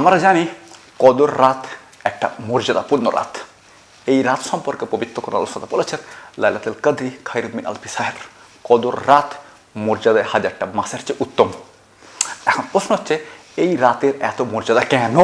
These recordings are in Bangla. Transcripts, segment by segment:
আমরা জানি কদর রাত একটা মর্যাদাপূর্ণ রাত। এই রাত সম্পর্কে পবিত্র কোরআন আলোচনা বলেছেন, লাইলাতুল কদরি খায়রুমিন আলফি সাহেব কদর রাত মর্যাদায় হাজারটা মাসের চেয়ে উত্তম। এখন প্রশ্ন হচ্ছে, এই রাতের এত মর্যাদা কেন?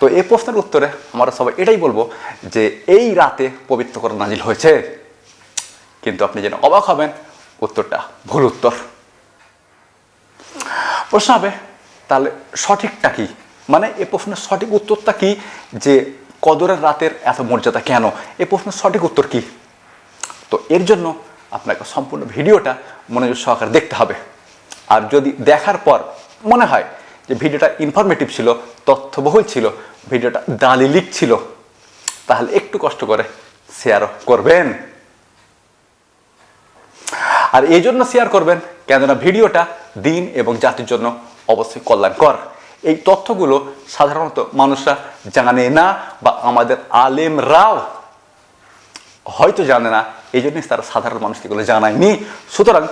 তো এই প্রশ্নের উত্তরে আমরা সবাই এটাই বলব যে, এই রাতে পবিত্র কোরআন নাজিল হয়েছে। কিন্তু আপনি যেন অবাক হবেন, উত্তরটা ভুল উত্তর। প্রশ্ন হবে তাহলে সঠিকটা কি? মানে এ প্রশ্নের সঠিক উত্তরটা কি? যে কদরের রাতের এত মর্যাদা কেন? এ প্রশ্নের সঠিক উত্তর কি? তো এর জন্য আপনাকে সম্পূর্ণ ভিডিওটা মনোযোগ সহকারে দেখতে হবে। আর যদি দেখার পর মনে হয় যে ভিডিওটা ইনফরমেটিভ ছিল, তথ্যবহুল ছিল, ভিডিওটা দালিলিক ছিল, তাহলে একটু কষ্ট করে শেয়ারও করবেন। আর এই জন্য শেয়ার করবেন, কেননা ভিডিওটা দিন এবং জাতির জন্য অবশ্যই কল্যাণকর। এই তথ্যগুলো সাধারণত মানুষরা জানে না বা আমাদের আলেমরাও হয়তো জানে না। এই জন্যই তারা সাধারণ মানুষকে এগুলো জানায়নি। সুতরাং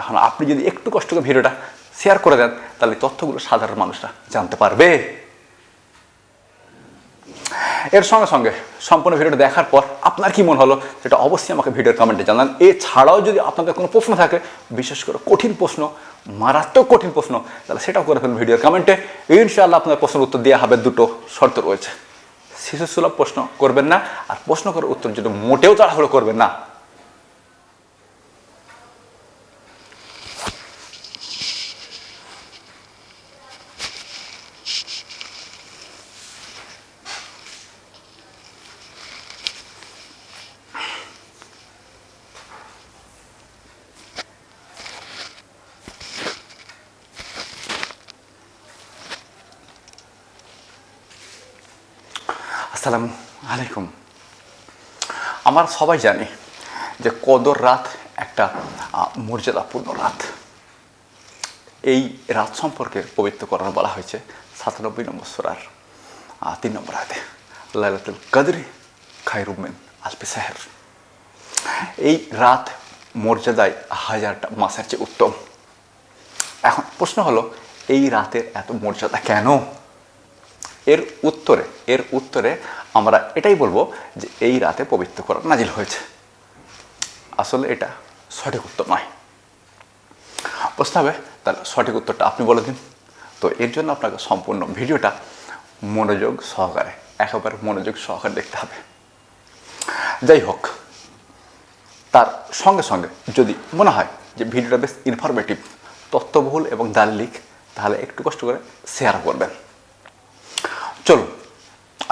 এখন আপনি যদি একটু কষ্ট করে ভিডিওটা শেয়ার করে দেন, তাহলে তথ্যগুলো সাধারণ মানুষরা জানতে পারবে। এর সঙ্গে সঙ্গে সম্পূর্ণ ভিডিওটা দেখার পর আপনার কি মনে হলো সেটা অবশ্যই আমাকে ভিডিওর কমেন্টে জানান। এছাড়াও যদি আপনাদের কোনো প্রশ্ন থাকে, বিশেষ করে কঠিন প্রশ্ন, মারাত্মক কঠিন প্রশ্ন, তাহলে সেটাও করে ফেলুন ভিডিওর কমেন্টে। ইনশাআল্লাহ আপনার প্রশ্নের উত্তর দেওয়া হবে, দুটো শর্ত রয়েছে। শিশু সুলভ প্রশ্ন করবেন না, আর প্রশ্ন করার উত্তর যদি মোটেও তাড়াহুড়ো করবেন না আসসালামু আলাইকুম। আমার সবাই জানি যে কদর রাত একটা মর্যাদাপূর্ণ রাত। এই রাত সম্পর্কে পবিত্র করার বলা হয়েছে সাতানব্বই নম্বর সোরার তিন নম্বর হাতে লাইলাতুল কাদরি খায়রুমেন আলপি সাহের। এই রাত মর্যাদায় হাজারটা মাসের চেয়ে উত্তম। এখন প্রশ্ন হলো, এই রাতের এত মর্যাদা কেন? এর উত্তরে এর উত্তরে আমরা এটাই বলব যে এই রাতে পবিত্র করা নাজিল হয়েছে। আসলে এটা সঠিক উত্তর নয়। প্রশ্ন হবে, তাহলে সঠিক উত্তরটা আপনি বলে দিন। তো এর জন্য আপনাকে সম্পূর্ণ ভিডিওটা মনোযোগ সহকারে, একেবারে মনোযোগ সহকারে দেখতে হবে। যাই হোক, তার সঙ্গে সঙ্গে যদি মনে হয় যে ভিডিওটা বেশ ইনফরমেটিভ তথ্যবহুল এবং দালিলিক, তাহলে একটু কষ্ট করে শেয়ার করবেন। চলুন,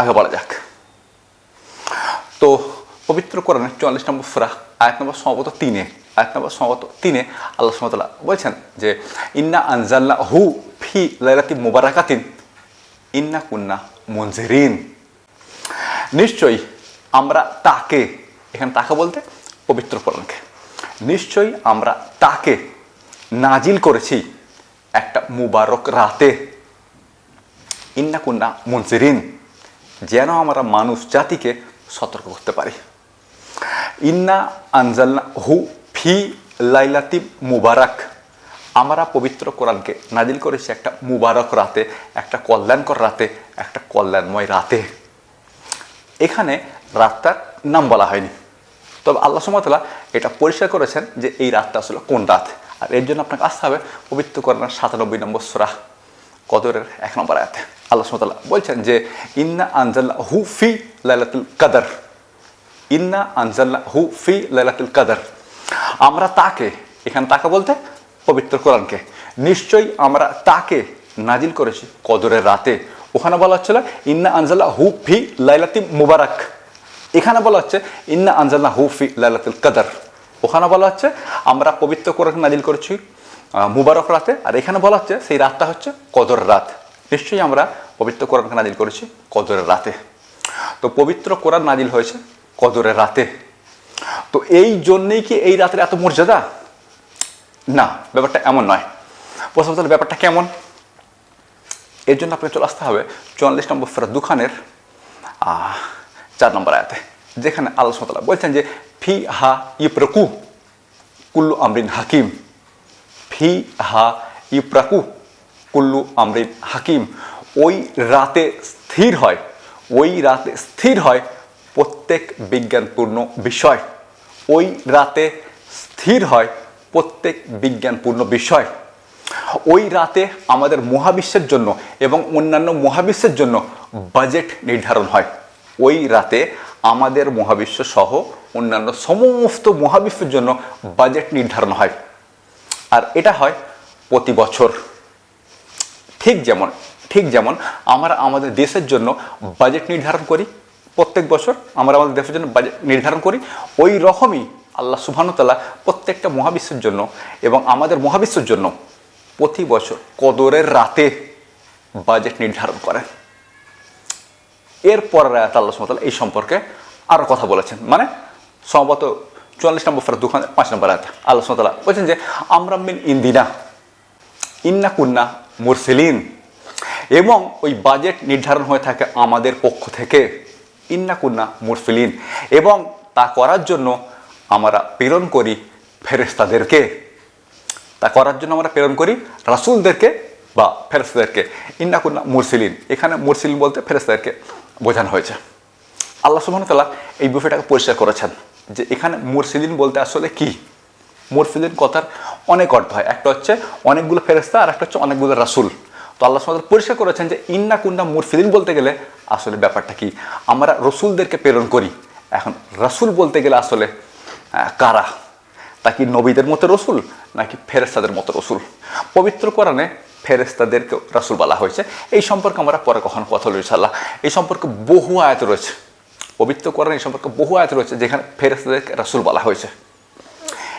আগে বলা যাক। তো পবিত্র কোরআনের চুয়াল্লিশ নম্বর সুরা, আয়াত নম্বর সম্ভবত তিনে, আয়াত নম্বর সম্ভবত তিনে আল্লাহ সুমতলা বলছেন যে, ইন্না আনজাল্লা হু ফি লাইলাতি মুবারাকাতিন, ইন্না কুন্না মঞ্জেরিন নিশ্চয়ই আমরা তাকে, এখানে তাকে বলতে পবিত্র কোরআনকে, নিশ্চয়ই আমরা তাকে নাজিল করেছি একটা মুবারক রাতে। ইন্না কুন্না মনসিরিন। যেন আমরা মানুষ জাতিকে সতর্ক করতে পারি। ইন্না আনজালনা হু ফি লাইলাতি মুবারক। আমরা পবিত্র কোরআনকে নাজিল করেছি একটা মুবারক রাতে, একটা কল্যাণকর রাতে, একটা কল্যাণময় রাতে। এখানে রাতটার নাম বলা হয়নি। তবে আল্লাহ সুমতলা এটা পরিষ্কার করেছেন যে এই রাতটা আসলে কোন রাত। আর এর জন্য আপনাকে আসতে হবে পবিত্র কোরআনের সাতানব্বই নম্বর সুরা। কদরের এক নম্বর আয়াতে। আল্লাহ সুমতলা বলছেন যে, ইন্না আনজাল্লা হু ফি লাইলাতুল কাদার। ইন্না আনজাল্লা হু ফি লাইলাতুল কাদার। আমরা তাকে, এখানে তাকে বলতে পবিত্র কোরআনকে। নিশ্চয়ই আমরা তাকে নাজিল করেছি কদরের রাতে। ওখানে বলা হচ্ছিল ইন্না আনজাল্লা হু ফি লাইলাতি মুবারক। এখানে বলা হচ্ছে, ইন্না আনজাল্লা হু ফি লাইলাতুল কাদার। ওখানে বলা হচ্ছে, আমরা পবিত্র কোরআন নাজিল করেছি মুবারক রাতে, আর এখানে বলা হচ্ছে সেই রাতটা হচ্ছে কদর রাত। নিশ্চয়ই আমরা পবিত্র কোরআনকে নাজিল করেছি কদরের রাতে। তো পবিত্র কোরআন নাজিল হয়েছে কদরের রাতে। তো এই জন্যেই কি এই রাতের এত মর্যাদা? না, ব্যাপারটা এমন নয়। প্রথম তাহলে ব্যাপারটা কেমন? এর জন্য আপনাকে চলে আসতে হবে চুয়াল্লিশ নম্বর ফেরত দুখানের চার নম্বর আয়াতে, যেখানে আল্লাহ সুমতলা বলছেন যে ফি হা ইপ্রকু কুল্লু আমরিন হাকিম। ফি হা, ইপ্রাকু, কুল্লু আমরিন হাকিম। ওই রাতে স্থির হয়, ওই রাতে স্থির হয় প্রত্যেক বিজ্ঞানপূর্ণ বিষয়। ওই রাতে স্থির হয় প্রত্যেক বিজ্ঞানপূর্ণ বিষয়। ওই রাতে আমাদের মহাবিশ্বের জন্য এবং অন্যান্য মহাবিশ্বের জন্য বাজেট নির্ধারণ হয়। ওই রাতে আমাদের মহাবিশ্ব সহ অন্যান্য সমস্ত মহাবিশ্বের জন্য বাজেট নির্ধারণ হয়। আর এটা হয় প্রতি বছর। ঠিক যেমন ঠিক যেমন আমরা আমাদের দেশের জন্য বাজেট নির্ধারণ করি, প্রত্যেক বছর আমরা আমাদের দেশের জন্য বাজেট নির্ধারণ করি, ওই রকমই আল্লাহ সুবহানুতাল্লাহ প্রত্যেকটা মহাবিশ্বের জন্য এবং আমাদের মহাবিশ্বের জন্য প্রতি বছর কদরের রাতে বাজেট নির্ধারণ করেন। এরপর রায়াত আল্লাহ সুবহানাহু এই সম্পর্কে আরও কথা বলেছেন। মানে সম্ভবত চুয়াল্লিশ নম্বর ফেরত, দুখান, পাঁচ নম্বর রায়াত আল্লাহ সুবহানাহু বলছেন যে আমরা মিন ইন্দিনা, ইন্না কুন্না মুরসিলিন। এবং ওই বাজেট নির্ধারণ হয়ে থাকে আমাদের পক্ষ থেকে, ইন্না কুন্না মুরসিলিন। এবং তা করার জন্য আমরা প্রেরণ করি ফেরেস্তাদেরকে তা করার জন্য আমরা প্রেরণ করি রাসুলদেরকে বা ফেরেস্তাদেরকে ইন্না কুন্না মুরসিলিন। এখানে মুরসিলিন বলতে ফেরেস্তাদেরকে বোঝানো হয়েছে। আল্লাহ সুবহানাহু এই বিষয়টাকে পরিষ্কার করেছেন। যে এখানে মুরসিলিন বলতে আসলে কি? মুরসিলিন কথার অনেক অর্থ হয়। একটা হচ্ছে অনেকগুলো ফেরেস্তা আর একটা হচ্ছে অনেকগুলো রাসুল। তো আল্লাহ সুবহানাহু পরিষ্কার করেছেন যে ইন্না কুন্না মুরসিলিন বলতে গেলে আসলে ব্যাপারটা কি? আমরা রসুলদেরকে প্রেরণ করি। এখন রাসুল বলতে গেলে আসলে কারা? তা কি নবীদের মতো রসুল নাকি ফেরেস্তাদের মতো রসুল? পবিত্র কোরআনে ফেরেস্তাদেরকে রাসুল বলা হয়েছে। এই সম্পর্কে আমরা পরে কখনো কথা বলি এই সম্পর্কে বহু আয়াত রয়েছে। পবিত্র কোরআন এই সম্পর্কে বহু আয়াত রয়েছে যেখানে ফেরেস্তাদেরকে রাসুল বলা হয়েছে।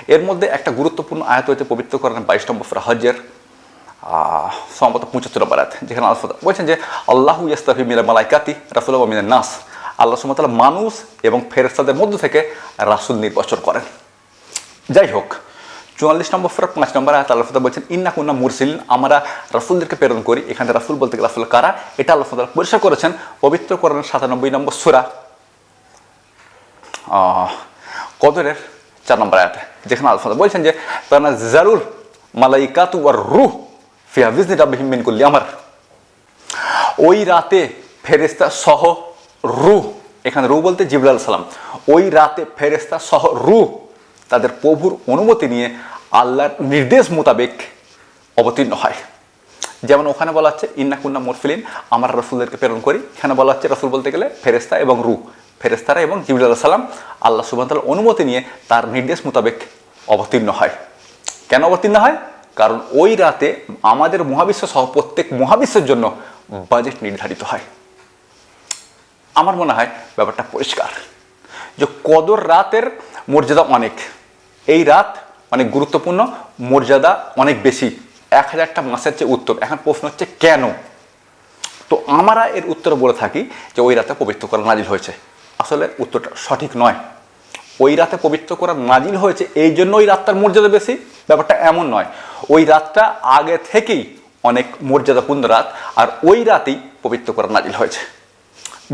এর মধ্যে একটা গুরুত্বপূর্ণ আয়াত হয়েছে পবিত্র কোরআন বাইশ নম্বর আহ, সম্ভবত পঁচাত্তর নম্বর আয়াত যেখানে আল্লাহ বলছেন যে আল্লাহ ইয়াস্তাফি মিলা মালাইকাতি রাসুল মিনের নাস। আল্লাহ সুমতাল মানুষ এবং ফেরেস্তাদের মধ্য থেকে রাসুল নির্বাচন করেন। যাই হোক চুয়াল্লিশ নম্বর ফেরত পাঁচ নম্বর আয়াত আল্লাহ তাআলা বলছেন ইন্না কুন্না মুরসিলিন। আমরা রাসুলদেরকে প্রেরণ করি। এখানে রাসুল বলতে গেলে রাসুল কারা? এটা আল্লাহ তাআলা পরিষ্কার করেছেন। পবিত্র কোরআনের সাতানব্বই নম্বর সুরা কদরের চার নম্বর আয়াত, যেখানে আল্লাহ বলছেন যে, তানা জারুল মালাইকাতু আর রুহ ফিয়া বিজনি রাব্বিহিম মিন কুল্লি আমার। ওই রাতে ফেরেস্তা সহ রুহ, এখানে রু বলতে জিবরাল সালাম, ওই রাতে ফেরেস্তা সহ রু তাদের প্রভুর অনুমতি নিয়ে আল্লাহর নির্দেশ মোতাবেক অবতীর্ণ হয়। যেমন ওখানে বলা হচ্ছে, ইন্না কুন্না মোরফিলিন আমরা রসুলদেরকে প্রেরণ করি। এখানে বলা হচ্ছে, রসুল বলতে গেলে ফেরেস্তা এবং রু ফেরেস্তারা এবং জিবুল আল্লাহ সাল্লাম আল্লাহ সুবাহতাল অনুমতি নিয়ে তার নির্দেশ মোতাবেক অবতীর্ণ হয়। কেন অবতীর্ণ হয়? কারণ ওই রাতে আমাদের মহাবিশ্ব সহ প্রত্যেক মহাবিশ্বের জন্য বাজেট নির্ধারিত হয়। আমার মনে হয় ব্যাপারটা পরিষ্কার যে কদর রাতের মর্যাদা অনেক। এই রাত অনেক গুরুত্বপূর্ণ, মর্যাদা অনেক বেশি। এক হাজারটা মাসের চেয়ে উত্তর। এখন প্রশ্ন হচ্ছে কেন? তো আমরা এর উত্তর বলে থাকি যে ওই রাতে পবিত্র করা নাজিল হয়েছে। আসলে উত্তরটা সঠিক নয়। ওই রাতে পবিত্র করা নাজিল হয়েছে, এই জন্য ওই রাতটার মর্যাদা বেশি। ব্যাপারটা এমন নয়, ওই রাতটা আগে থেকেই অনেক মর্যাদাপূর্ণ রাত, আর ওই রাতেই পবিত্র করা নাজিল হয়েছে।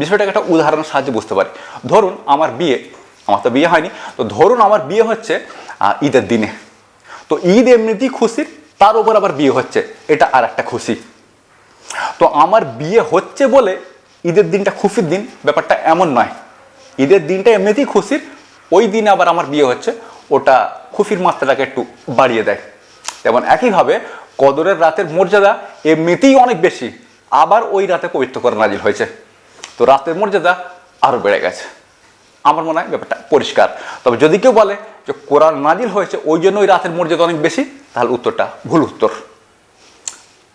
বিষয়টাকে একটা উদাহরণের সাহায্যে বুঝতে পারি। ধরুন, আমার বিয়ে, আমার তো বিয়ে হয়নি, তো ধরুন আমার বিয়ে হচ্ছে ঈদের দিনে। তো ঈদ এমনিতেই খুশির তার উপর আবার বিয়ে হচ্ছে, এটা আর একটা খুশি। তো আমার বিয়ে হচ্ছে বলে ঈদের দিনটা খুশির দিন, ব্যাপারটা এমন নয়। ঈদের দিনটা এমনিতেই খুশির, ওই দিনে আবার আমার বিয়ে হচ্ছে, ওটা খুশির মাত্রাটাকে একটু বাড়িয়ে দেয়। যেমন একইভাবে কদরের রাতের মর্যাদা এমনিতেই অনেক বেশি, আবার ওই রাতে পবিত্র করে নাজিল হয়েছে। তো রাতের মর্যাদা আরও বেড়ে গেছে। আমার মনে হয় ব্যাপারটা পরিষ্কার। তবে যদি কেউ বলে যে কোরআন নাজিল হয়েছে, ওই জন্য ওই রাতের মর্যাদা অনেক বেশি, তাহলে উত্তরটা ভুল উত্তর।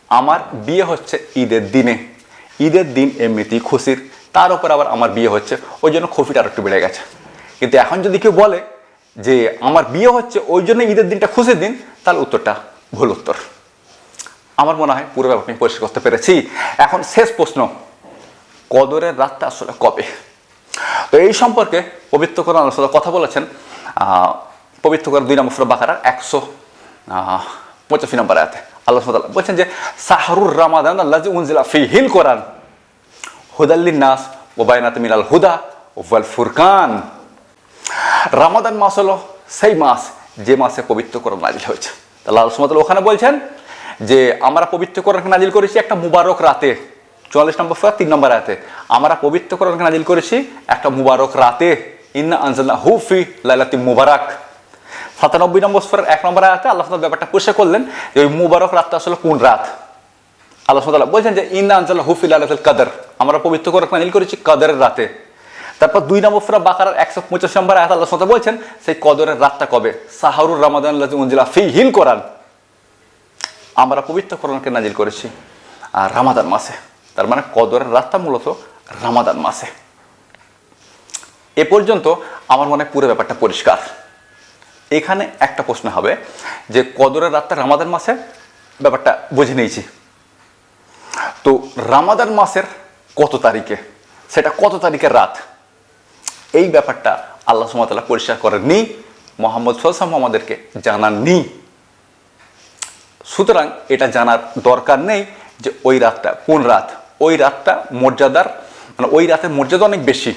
আমার বিয়ে হচ্ছে ঈদের দিনে। ঈদের দিন এমনিতেই খুশির তার উপর আবার আমার বিয়ে হচ্ছে, ওই জন্য খুশিটা আর একটু বেড়ে গেছে। কিন্তু এখন যদি কেউ বলে যে আমার বিয়ে হচ্ছে, ওই জন্য ঈদের দিনটা খুশির দিন, তাহলে উত্তরটা ভুল উত্তর। আমার মনে হয় পুরো ব্যাপারটা আমি পরিষ্কার করতে পেরেছি। এখন শেষ প্রশ্ন, কদরের রাতটা আসলে কবে? তো এই সম্পর্কে পবিত্র কোরআন তাআলা কথা বলেছেন পবিত্র কোরআন দুই নম্বর সূরা বাকারার একশো পঁচাশি নম্বর আয়াতে। আল্লাহ বলছেন যে, সাহারুর রামাদান আল্লাহ উনজিলা ফি হিল কোরআন। হুদাল্লিন নাস ওবায়নাত মিনাল হুদা ওয়াল ফুরকান। রামাদান মাস হলো সেই মাস যে মাসে পবিত্র কোরআন নাজিল হয়েছে। তাহলে তাআলা ওখানে বলছেন যে, আমরা পবিত্র কোরআন নাজিল করেছি একটা মুবারক রাতে। চুয়াল্লিশ নম্বর সুরা তিন নম্বর রাতে আমরা পবিত্র কোরআনকে নাজিল করেছি একটা মুবারক রাতে। ইন্না আনজালনা হুফি লাইলাতি মুবারক। সাতানব্বই নম্বর সুরার এক নম্বর আয়াতে আল্লাহ ব্যাপারটা পরিষ্কার করলেন যে, ওই মুবারক রাতটা আসলে কোন রাত? আল্লাহ বলছেন যে, ইন্না আনজালনা হুফি লাইলাতুল কদর। আমরা পবিত্র কোরআনকে নাজিল করেছি কদরের রাতে। তারপর দুই নম্বর সুরা বাকারার একশো পঁচাশ নম্বর আয়াত আল্লাহ সুবহানাহু বলছেন, সেই কদরের রাতটা কবে? সাহারুর রমাদান লাজি উনজিলা ফি হিল কোরআন। আমরা পবিত্র কোরআনকে নাজিল করেছি, আর রামাদান মাসে। তার মানে কদরের রাতটা মূলত রামাদান মাসে। এ পর্যন্ত আমার মনে পুরো ব্যাপারটা পরিষ্কার। এখানে একটা প্রশ্ন হবে যে, কদরের রাতটা রামাদান মাসে? ব্যাপারটা বুঝে নিয়েছি। তো রামাদান মাসের কত তারিখে? সেটা কত তারিখের রাত? এই ব্যাপারটা আল্লাহ সুমতাল্লাহ পরিষ্কার করেননি, মোহাম্মদ সোসাম আমাদেরকে জানাননি। সুতরাং এটা জানার দরকার নেই যে ওই রাতটা কোন রাত? ওই রাতটা মর্যাদার মানে ওই রাতের মর্যাদা অনেক বেশি,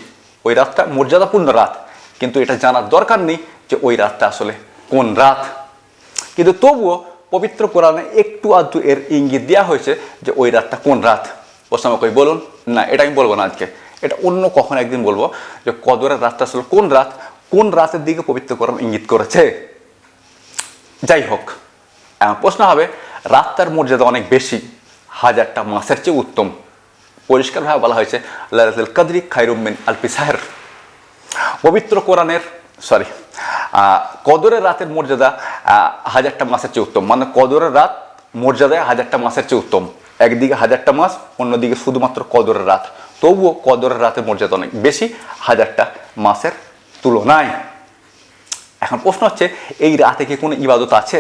ওই রাতটা মর্যাদাপূর্ণ রাত, কিন্তু এটা জানার দরকার নেই যে ওই রাতটা আসলে কোন রাত। কিন্তু তবুও পবিত্র কোরআনে একটু আধটু এর ইঙ্গিত দেওয়া হয়েছে যে ওই রাতটা কোন রাত? ওসামা কই, বলুন। না, এটা আমি বলব না আজকে। এটা অন্য কখন একদিন বলব যে কদরের রাতটা আসলে কোন রাত? কোন রাতের দিকে পবিত্র কোরআন ইঙ্গিত করেছে? যাই হোক প্রশ্ন হবে, রাতটার মর্যাদা অনেক বেশি, হাজারটা মাসের চেয়ে উত্তম। পরিষ্কারভাবে বলা হয়েছে, লাইলাতুল কাদরি খাইরুমিন আলপি সাহের। পবিত্র কোরআনের সরি কদরের রাতের মর্যাদা হাজারটা মাসের চেয়ে উত্তম। মানে কদরের রাত মর্যাদায় হাজারটা মাসের চেয়ে উত্তম। একদিকে হাজারটা মাস, অন্যদিকে শুধুমাত্র কদরের রাত। তবুও কদরের রাতের মর্যাদা অনেক বেশি, হাজারটা মাসের তুলনায়। এখন প্রশ্ন হচ্ছে, এই রাতে কি কোনো ইবাদত আছে?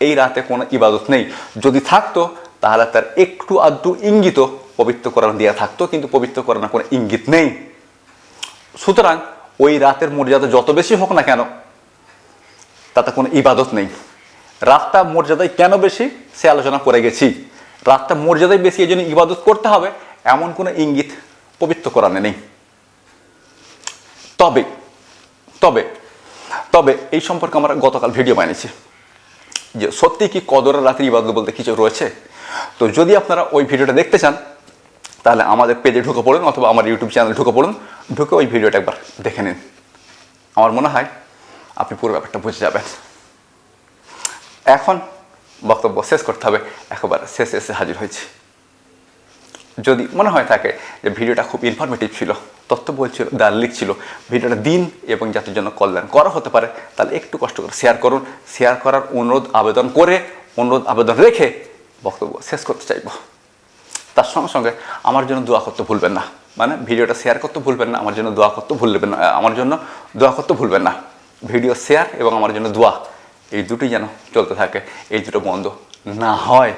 এই রাতে কোনো ইবাদত নেই। যদি থাকতো, তাহলে তার একটু আধটু ইঙ্গিত পবিত্র কোরআন দেওয়া থাকতো, কিন্তু পবিত্র কোরআনে কোনো ইঙ্গিত নেই। সুতরাং ওই রাতের মর্যাদা যত বেশি হোক না কেন তাতে কোনো ইবাদত নেই। রাতটা মর্যাদায় কেন বেশি? সে আলোচনা করে গেছি। রাতটা মর্যাদায় বেশি এই জন্য ইবাদত করতে হবে, এমন কোনো ইঙ্গিত পবিত্র কোরআনে নেই। তবে তবে তবে এই সম্পর্কে আমরা গতকাল ভিডিও বানিয়েছি। যে সত্যি কি কদরের রাতের ইবাদত বলতে কিছু রয়েছে? তো যদি আপনারা ওই ভিডিওটা দেখতে চান, তাহলে আমাদের পেজে ঢুকে পড়ুন অথবা আমার ইউটিউব চ্যানেল ঢুকে পড়ুন। ঢুকে ওই ভিডিওটা একবার দেখে নিন। আমার মনে হয় আপনি পুরো ব্যাপারটা বুঝে যাবেন। এখন বক্তব্য শেষ করতে হবে, একেবারে শেষে এসে হাজির হয়েছি। যদি মনে হয় থাকে যে ভিডিওটা খুব ইনফরমেটিভ ছিল, তথ্য বলছিল দার্লিক ছিল, ভিডিওটা দিন এবং জাতির জন্য কল্যাণ করা হতে পারে, তাহলে একটু কষ্ট করে শেয়ার করুন। শেয়ার করার অনুরোধ, আবেদন করে, অনুরোধ, আবেদন রেখে বক্তব্য শেষ করতে চাইব। তার সঙ্গে সঙ্গে আমার জন্য দোয়া করতে ভুলবেন না। মানে ভিডিওটা শেয়ার করতে ভুলবেন না, আমার জন্য দোয়া করতে ভুলবেন না, আমার জন্য দোয়া করতে ভুলবেন না। ভিডিও শেয়ার এবং আমার জন্য দোয়া। এই দুটোই যেন চলতে থাকে, এই দুটো বন্ধ না হয়।